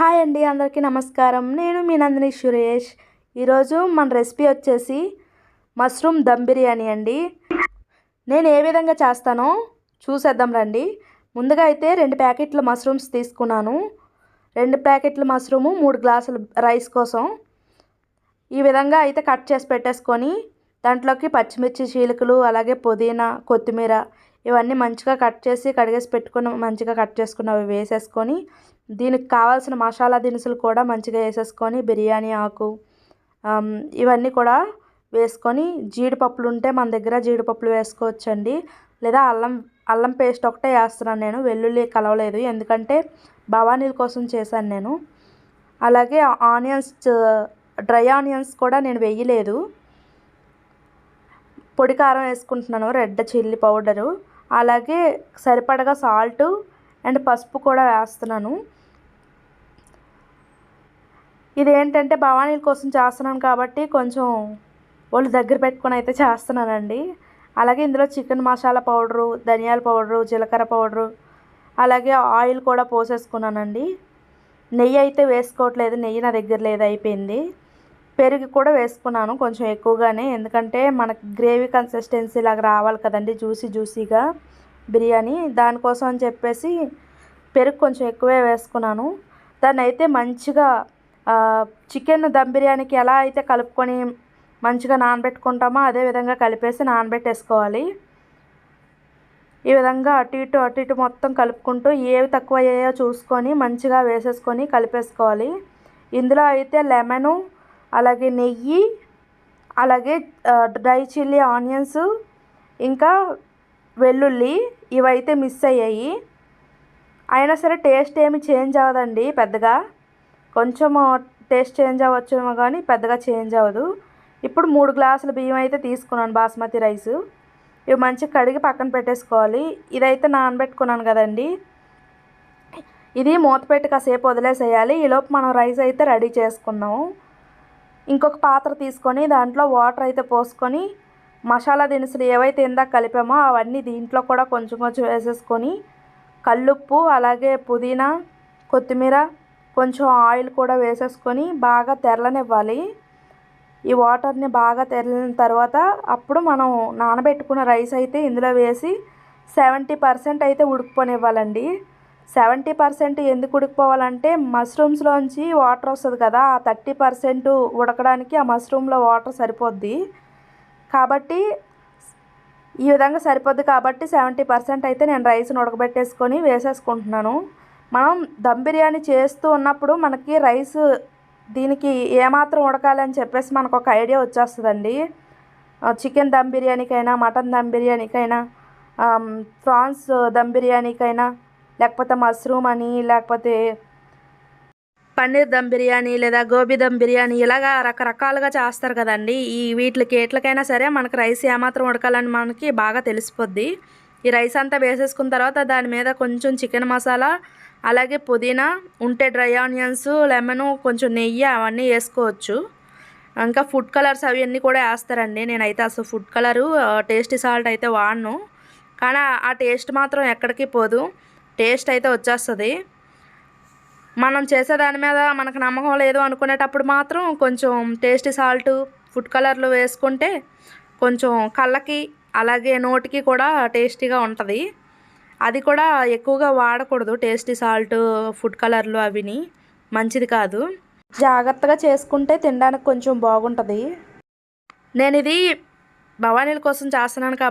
Hi అండి అందరికీ నమస్కారం. నేను మీ నందిని సురేష్. ఈరోజు మన రెసిపీ వచ్చేసి మష్రూమ్ దమ్ బిర్యానీ అండి. నేను ఏ విధంగా చేస్తానో చూసేద్దాం రండి. ముందుగా అయితే రెండు ప్యాకెట్ల మష్రూమ్స్ తీసుకున్నాను. రెండు ప్యాకెట్ల మష్రూము మూడు గ్లాసుల రైస్ కోసం. ఈ విధంగా అయితే కట్ చేసి పెట్టేసుకొని దాంట్లోకి పచ్చిమిర్చి చీలికలు అలాగే పుదీనా కొత్తిమీర ఇవన్నీ మంచిగా కట్ చేసి కడిగేసి పెట్టుకుని మంచిగా కట్ చేసుకున్నవి వేసేసుకొని దీనికి కావాల్సిన మసాలా దినుసులు కూడా మంచిగా వేసేసుకొని బిర్యానీ ఆకు ఇవన్నీ కూడా వేసుకొని జీడిపప్పులు ఉంటే మన దగ్గర జీడిపప్పులు వేసుకోవచ్చండి. లేదా అల్లం అల్లం పేస్ట్ ఒకటే వేస్తున్నాను నేను వెల్లుల్లి కలవలేదు ఎందుకంటే భవానీల కోసం చేశాను నేను. అలాగే ఆనియన్స్ డ్రై ఆనియన్స్ కూడా నేను వేయలేదు. పొడి కారం వేసుకుంటున్నాను రెడ్ చిల్లీ పౌడరు. అలాగే సరిపడగా సాల్ట్ అండ్ పసుపు కూడా వేస్తున్నాను. ఇదేంటంటే భవానీల కోసం చేస్తున్నాను కాబట్టి కొంచెం వాళ్ళు దగ్గర పెట్టుకొని అయితే చేస్తున్నానండి. అలాగే ఇందులో చికెన్ మసాలా పౌడరు ధనియాల పౌడరు జీలకర్ర పౌడరు అలాగే ఆయిల్ కూడా పోసేసుకున్నానండి. నెయ్యి అయితే వేసుకోవట్లేదు నెయ్యి నా దగ్గర లేదు అయిపోయింది. పెరుగు కూడా వేసుకున్నాను కొంచెం ఎక్కువగానే ఎందుకంటే మనకి గ్రేవీ కన్సిస్టెన్సీ లాగా రావాలి కదండి జ్యూసీ జ్యూసీగా బిర్యానీ. దానికోసం అని చెప్పేసి పెరుగు కొంచెం ఎక్కువే వేసుకున్నాను. దాన్ని అయితే మంచిగా చికెన్ దమ్ బిర్యానీకి ఎలా అయితే కలుపుకొని మంచిగా నానబెట్టుకుంటామో అదే విధంగా కలిపేసి నానబెట్టేసుకోవాలి. ఈ విధంగా అటు ఇటు అటు ఇటు మొత్తం కలుపుకుంటూ ఏవి తక్కువ అయ్యాయో చూసుకొని మంచిగా వేసేసుకొని కలిపేసుకోవాలి. ఇందులో అయితే లెమను అలాగే నెయ్యి అలాగే డ్రై చిల్లీ ఆనియన్స్ ఇంకా వెల్లుల్లి ఇవైతే మిస్ అయ్యాయి. అయినా సరే టేస్ట్ ఏమి చేంజ్ అవ్వదండి పెద్దగా. కొంచెం టేస్ట్ చేంజ్ అవ్వచ్చేమో కానీ పెద్దగా చేంజ్ అవ్వదు. ఇప్పుడు మూడు గ్లాసుల బియ్యం అయితే తీసుకున్నాను బాస్మతి రైస్. ఇవి మంచిగా కడిగి పక్కన పెట్టేసుకోవాలి. ఇదైతే నానబెట్టుకున్నాను కదండి. ఇది మూత పెట్టి కాసేపు వదిలేసేయాలి. ఈలోపు మనం రైస్ అయితే రెడీ చేసుకున్నాము ఇంకొక పాత్ర తీసుకొని దాంట్లో వాటర్ అయితే పోసుకొని మసాలా దినుసులు ఏవైతే ఇందాక కలిపామో అవన్నీ దీంట్లో కూడా కొంచెం కొంచెం వేసేసుకొని కల్లుప్పు అలాగే పుదీనా కొత్తిమీర కొంచెం ఆయిల్ కూడా వేసేసుకొని బాగా తెరలనివ్వాలి. ఈ వాటర్ని బాగా తెరలిన తర్వాత అప్పుడు మనం నానబెట్టుకున్న రైస్ అయితే ఇందులో వేసి సెవెంటీ పర్సెంట్ అయితే ఉడికిపోనివ్వాలండి. సెవెంటీ పర్సెంట్ ఎందుకు ఉడికిపోవాలంటే మష్రూమ్స్లోంచి వాటర్ వస్తుంది కదా ఆ థర్టీ పర్సెంట్ ఉడకడానికి ఆ మష్రూమ్లో వాటర్ సరిపోద్ది. కాబట్టి ఈ విధంగా సరిపోద్ది కాబట్టి సెవెంటీ పర్సెంట్ అయితే నేను రైస్ని ఉడకబెట్టేసుకొని వేసేసుకుంటున్నాను. మనం దమ్ బిర్యానీ చేస్తూ ఉన్నప్పుడు మనకి రైస్ దీనికి ఏమాత్రం ఉడకాలని చెప్పేసి మనకు ఒక ఐడియా వచ్చేస్తుందండి. చికెన్ దమ్ బిర్యానీకైనా మటన్ దమ్ బిర్యానీకైనా ప్రాన్స్ దమ్ బిర్యానీకైనా లేకపోతే మష్రూమ్ అని లేకపోతే పన్నీర్ దమ్ బిర్యానీ లేదా గోబీ దమ్ బిర్యానీ ఇలాగా రకరకాలుగా చేస్తారు కదండి. ఈ వీటికి ఎట్లకైనా సరే మనకు రైస్ ఏమాత్రం ఉడకాలని మనకి బాగా తెలిసిపోద్ది. ఈ రైస్ అంతా వేసేసుకున్న తర్వాత దాని మీద కొంచెం చికెన్ మసాలా అలాగే పుదీనా ఉంటే డ్రై ఆనియన్స్ లెమను కొంచెం నెయ్యి అవన్నీ వేసుకోవచ్చు. ఇంకా ఫుడ్ కలర్స్ అవన్నీ కూడా వేస్తారండి. నేనైతే అసలు ఫుడ్ కలరు టేస్టీ సాల్ట్ అయితే వాడను. కానీ ఆ టేస్ట్ మాత్రం ఎక్కడికి పోదు. టేస్ట్ అయితే వచ్చేస్తుంది. మనం చేసే దాని మీద మనకు నమ్మకం లేదు అనుకునేటప్పుడు మాత్రం కొంచెం టేస్టీ సాల్ట్ ఫుడ్ కలర్లు వేసుకుంటే కొంచెం కళ్ళకి అలాగే నోటికి కూడా టేస్టీగా ఉంటుంది. అది కూడా ఎక్కువగా వాడకూడదు. టేస్టీ సాల్ట్ ఫుడ్ కలర్లు అవిని మంచిది కాదు. జాగ్రత్తగా చేసుకుంటే తినడానికి కొంచెం బాగుంటుంది. నేను ఇది భవానీల కోసం చేస్తున్నాను కాబట్టి